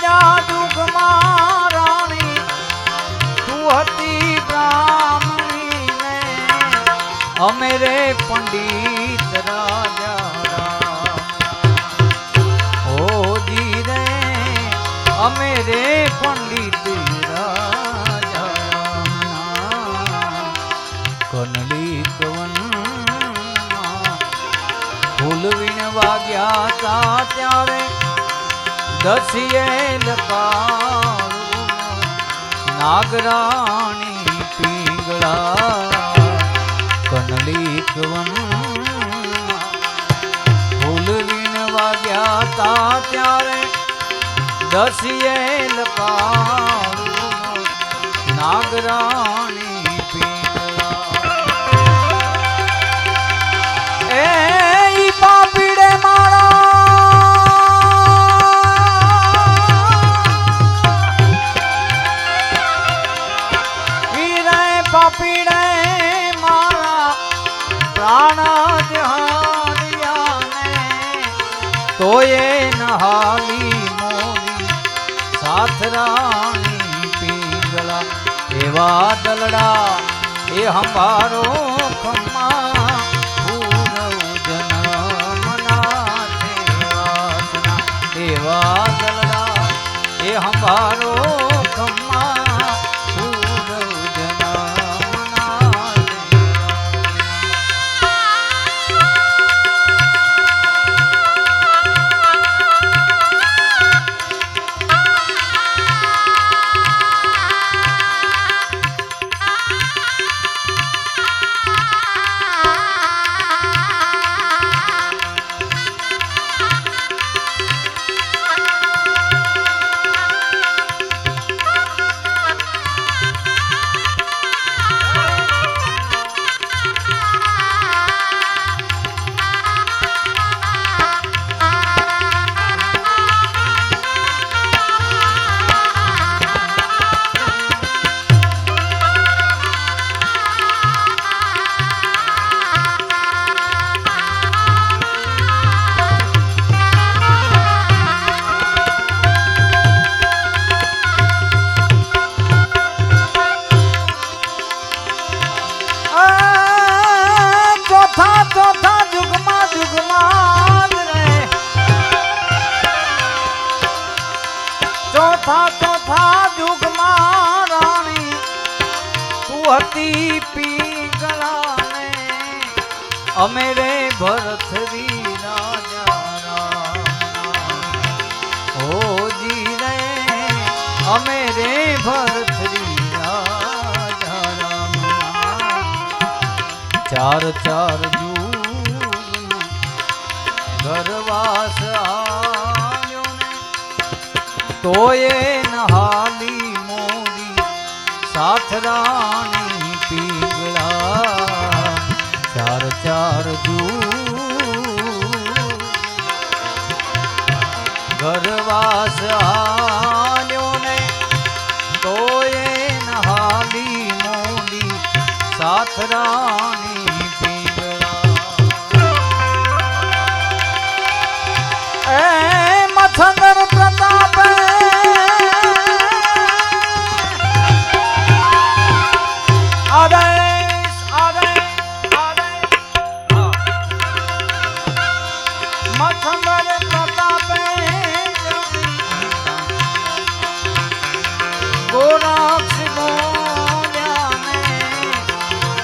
ત્રીજા યુગમાં રાણી પંડિત રાજા રામ. જી રે અમે રે પંડિત કનલી કવન ફૂલ વીણ વાગ્યા તા ત્યારે દસિયે લકારું નાગરાણી પીંગળા કનલી કવન ફૂલ વાગ્યા તા ત્યારે દસિયેલ લકારું નાગરાણી પાપીડે મારા પ્રાણ જહારિયાને તોય નહાલી મોરી સાથરાણી પીંગળા એવા દલડા એ હંભારો ખમ્મા પૂરવ જનમના એવા દલડા એ હંભારો કથા કથા જુગમાં રાણી. તું હતી પીગળાને અમે રે ભરથરી રાજા હો જી રે અમે રે ભરથરી ચાર ચાર જૂ ઘરવાસ આ તોય નહાલી મોડી સાથરાણી પીગળા. ચાર ચાર ગરવાસ આવ્યો ને તોય નહાલી મોડી સાથરાણી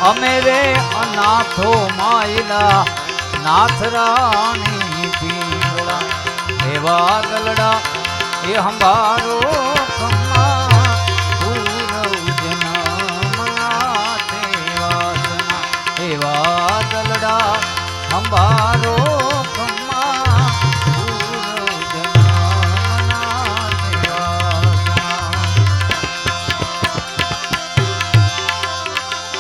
અમે રે અનાથો માયલા નાથ રાણી પીળા એવા ગલડા એ હંભારો એવા ગલડા હંભારો